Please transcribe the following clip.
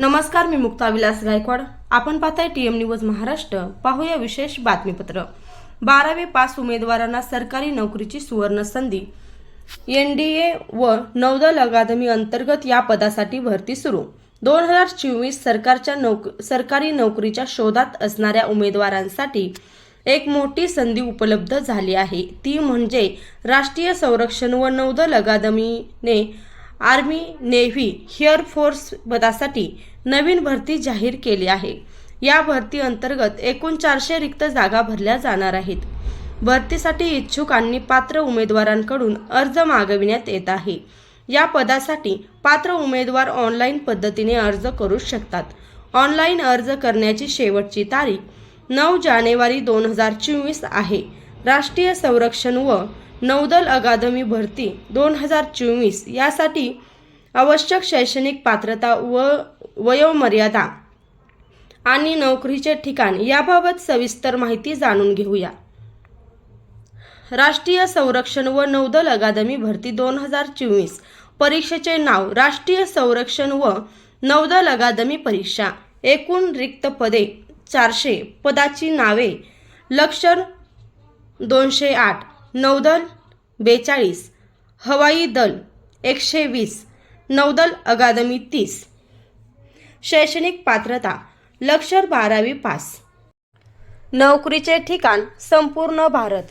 नमस्कार मी मुक्ता विलास गायकवाड. आपण पाहताय टीएम न्यूज महाराष्ट्र. पाहूया विशेष बातमीपत्र. बारावे पास उमेदवारांना सरकारी नोकरीची सुवर्ण संधी. एनडीए व नौदल अकादमी अंतर्गत या पदासाठी भरती सुरू. दोन हजार चोवीस सरकारच्या नोक सरकारी नोकरीच्या शोधात असणाऱ्या उमेदवारांसाठी एक मोठी संधी उपलब्ध झाली आहे. ती म्हणजे राष्ट्रीय संरक्षण व नौदल अकादमीने आर्मी नेव्ही एअरफोर्स पदासाठी नवीन भरती जाहीर केली आहे. या भरती अंतर्गत एकूण चारशे रिक्त जागा भरल्या जाणार आहेत. भरतीसाठी इच्छुक आणि पात्र उमेदवारांकडून अर्ज मागविण्यात येत आहे. या पदासाठी पात्र उमेदवार ऑनलाईन पद्धतीने अर्ज करू शकतात. ऑनलाईन अर्ज करण्याची शेवटची तारीख नऊ जानेवारी दोन हजार चोवीस आहे. राष्ट्रीय संरक्षण व नौदल अकादमी भरती दोन हजार चोवीस यासाठी आवश्यक शैक्षणिक पात्रता व वयोमर्यादा आणि नोकरीचे ठिकाण याबाबत सविस्तर माहिती जाणून घेऊया. राष्ट्रीय संरक्षण व नौदल अकादमी भरती दोन हजार चोवीस परीक्षेचे नाव राष्ट्रीय संरक्षण व नौदल अकादमी परीक्षा. एकूण रिक्त पदे चारशे पदाची नावे. लक्षण दोनशे आठ. नौदल बेचाळीस हवाई दल एकशे वीस नौदल अकादमी तीस. शैक्षणिक पात्रता लक्षर बारावी पास. नोकरीचे ठिकाण संपूर्ण भारत.